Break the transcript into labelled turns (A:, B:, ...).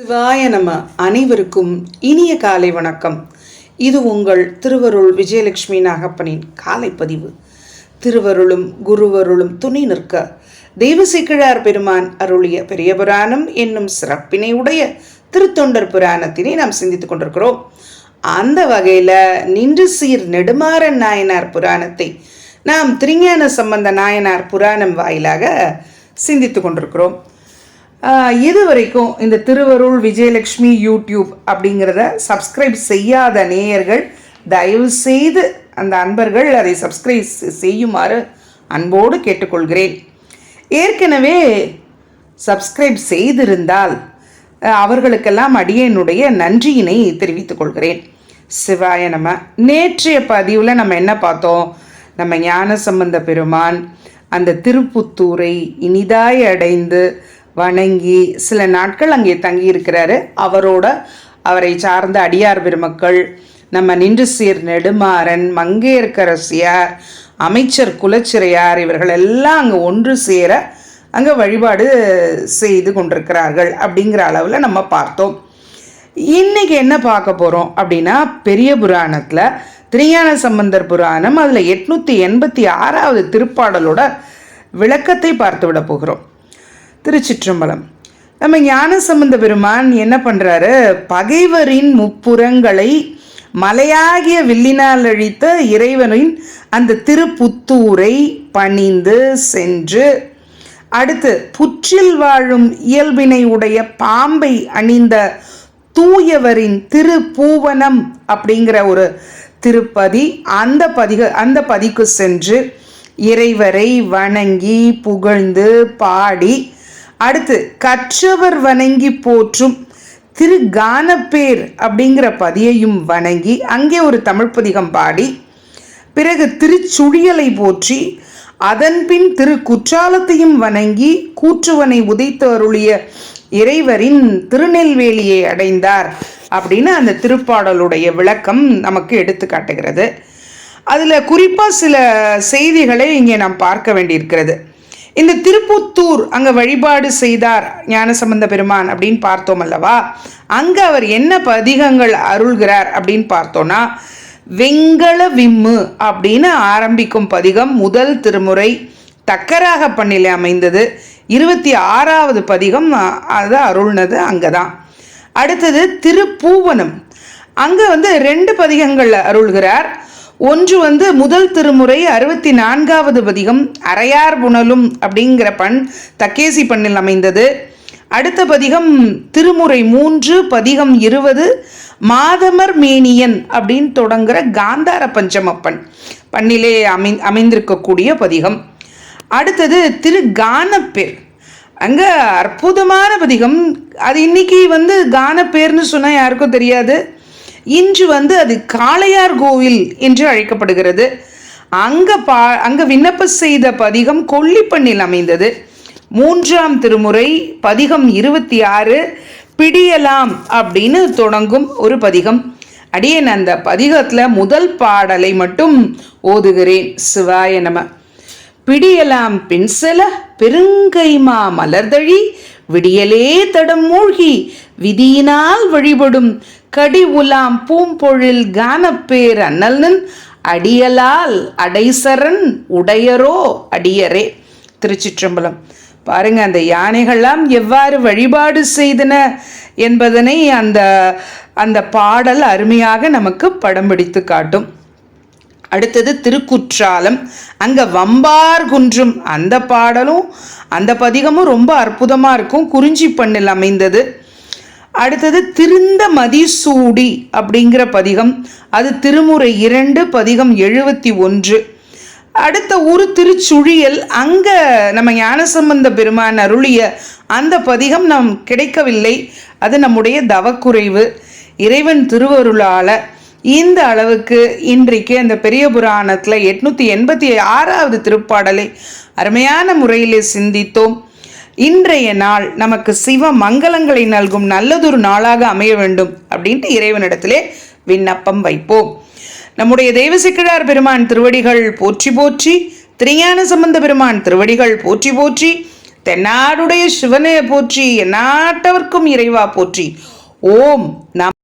A: சிவாய நம. அனைவருக்கும் இனிய காலை வணக்கம். இது உங்கள் திருவருள் விஜயலட்சுமி நாகப்பனின் காலை பதிவு. திருவருளும் குருவருளும் துணி நிற்க. தெய்வசிக்கிழார் பெருமான் அருளிய பெரிய புராணம் என்னும் சிறப்பினை உடைய திருத்தொண்டர் புராணத்தினை நாம் சிந்தித்துக் கொண்டிருக்கிறோம். அந்த வகையில் நின்று சீர் நெடுமாறன் நாயனார் புராணத்தை நாம் திருஞான சம்பந்த நாயனார் புராணம் வாயிலாக சிந்தித்துக் கொண்டிருக்கிறோம். இது வரைக்கும் இந்த திருவருள் விஜயலட்சுமி யூடியூப் அப்படிங்கிறத சப்ஸ்கிரைப் செய்யாத நேயர்கள் தயவு செய்து அந்த அன்பர்கள் அதை சப்ஸ்கிரைப் செய்யுமாறு அன்போடு கேட்டுக்கொள்கிறேன். ஏற்கனவே சப்ஸ்கிரைப் செய்திருந்தால் அவர்களுக்கெல்லாம் அடியனுடைய நன்றியினை தெரிவித்துக் கொள்கிறேன். சிவாய நம்ம நேற்றைய பதிவில் நம்ம என்ன பார்த்தோம்? நம்ம ஞான சம்பந்த பெருமான் அந்த திருப்புத்தூரை இனிதாய் அடைந்து வணங்கி சில நாட்கள் அங்கே தங்கியிருக்கிறாரு. அவரோட அவரை சார்ந்த அடியார் பெருமக்கள் நம்ம நின்று சீர் நெடுமாறன் மங்கையர்க்கரசியார் அமைச்சர் குலச்சிறையார் இவர்கள் எல்லாம் அங்கே ஒன்று சேர அங்கே வழிபாடு செய்து கொண்டிருக்கிறார்கள் அப்படிங்கிற அளவில் நம்ம பார்த்தோம். இன்னைக்கு என்ன பார்க்க போகிறோம் அப்படின்னா பெரிய புராணத்தில் திரியான சம்பந்தர் புராணம் அதில் எட்நூற்றி எண்பத்தி ஆறாவது திருப்பாடலோட விளக்கத்தை பார்த்து விட போகிறோம். திருச்சிற்றம்பலம். நம்ம ஞானசம்பந்த பெருமான் என்ன பண்ணுறாரு பகைவரின் முப்புறங்களை மலையாகிய வில்லினால் அழித்த இறைவனின் அந்த திருப்புத்தூரை பணிந்து சென்று அடுத்து புற்றில் வாழும் இயல்பினை உடைய பாம்பை அணிந்த தூயவரின் திருப்பூவனம் அப்படிங்கிற ஒரு திருப்பதி அந்த பதிக அந்த பதிக்கு சென்று இறைவரை வணங்கி புகழ்ந்து பாடி அடுத்து கற்றவர் வணங்கி போற்றும் திரு கானப்பேர் அப்படிங்கிற பதியையும் வணங்கி அங்கே ஒரு தமிழ் பதிகம் பாடி பிறகு திருச்சுழியலை போற்றி அதன்பின் திரு குற்றாலத்தையும் வணங்கி கூற்றுவனை உதைத்து அருளிய இறைவரின் திருநெல்வேலியை அடைந்தார் அப்படின்னு அந்த திருப்பாடலுடைய விளக்கம் நமக்கு எடுத்து காட்டுகிறது. அதில் குறிப்பாக சில செய்திகளை இங்கே நாம் பார்க்க வேண்டியிருக்கிறது. இந்த திருப்புத்தூர் அங்கே வழிபாடு செய்தார் ஞானசம்பந்த பெருமான் அப்படின்னு பார்த்தோம் அல்லவா? அங்கே அவர் என்ன பதிகங்கள் அருள்கிறார் அப்படின்னு பார்த்தோன்னா வெங்கல விம்மு அப்படின்னு ஆரம்பிக்கும் பதிகம் முதல் திருமுறை தக்கராக பண்ணிலே அமைந்தது. இருபத்தி ஆறாவது பதிகம் அது அருள்னது அங்கே தான் அடுத்தது திருப்பூவனம். அங்கே வந்து ரெண்டு பதிகங்கள் அருள்கிறார். ஒன்று வந்து முதல் திருமுறை அறுபத்தி நான்காவது பதிகம் அரையார் புனலும் அப்படிங்கிற பண் தக்கேசி பண்ணில் அமைந்தது. அடுத்த பதிகம் திருமுறை மூன்று பதிகம் இருபது மாதமர் மேனியன் அப்படின்னு தொடங்குற காந்தார பஞ்சமப்பன் பண்ணிலே அமை அமைந்திருக்கக்கூடிய பதிகம். அடுத்தது திரு கானப்பேர். அங்கே அற்புதமான பதிகம். அது இன்னைக்கு வந்து கானப்பேர்னு சொன்னால் யாருக்கும் தெரியாது. இன்று வந்து அது காளையார் கோவில் என்று அழைக்கப்படுகிறது. அங்க பா அங்க விண்ணப்ப செய்த பதிகம் கொல்லிப்பண்ணில் அமைந்தது. மூன்றாம் திருமுறை பதிகம் இருபத்தி ஆறு பிடியலாம் அப்படின்னு தொடங்கும் ஒரு பதிகம். அடியேன் அந்த பதிகத்தில் முதல் பாடலை மட்டும் ஓதுகிறேன். சிவாய நம. பிடியலாம் பின்சல பெருங்கைமா மலர்தழி விடியலே தடம் மூழ்கி விதியினால் வழிபடும் கடி உலாம் பூம்பொழில் கானப்பேர் அண்ணல்னன் அடியலால் அடைசரன் உடையரோ அடியரே. திருச்சிற்றம்பலம். பாருங்க அந்த யானைகள்லாம் எவ்வாறு வழிபாடு செய்தன என்பதனை அந்த அந்த பாடல் அருமையாக நமக்கு படம் பிடித்து காட்டும். அடுத்தது திருக்குற்றாலம். அங்கே வம்பார் குன்றும். அந்த பாடலும் அந்த பதிகமும் ரொம்ப அற்புதமாக இருக்கும். குறிஞ்சி பண்ணில் அமைந்தது. அடுத்தது திருந்த மதிசூடி அப்படிங்கிற பதிகம். அது திருமுறை இரண்டு பதிகம் எழுபத்தி ஒன்று. அடுத்த ஊர் திருச்சுழியல் அங்கே நம்ம ஞானசம்பந்த பெருமான் அருளிய அந்த பதிகம் நம் கிடைக்கவில்லை. அது நம்முடைய தவக்குறைவு. இறைவன் திருவருளால இந்த அளவுக்கு இன்றைக்கு அந்த பெரிய புராணத்தில் எட்நூற்றி எண்பத்தி ஆறாவது திருப்பாடலை அருமையான முறையிலே சிந்தித்தோம். இன்றைய நாள் நமக்கு சிவ மங்களங்களை நல்கும் நல்லதொரு நாளாக அமைய வேண்டும் அப்படின்ட்டு இறைவனிடத்திலே விண்ணப்பம் வைப்போம். நம்முடைய தெய்வசிக்கிழார் பெருமான் திருவடிகள் போற்றி போற்றி திரியான சம்பந்த பெருமான் திருவடிகள் போற்றி போற்றி தென்னாடுடைய சிவனே போற்றி எந்நாட்டவர்க்கும் இறைவா போற்றி. ஓம் நம்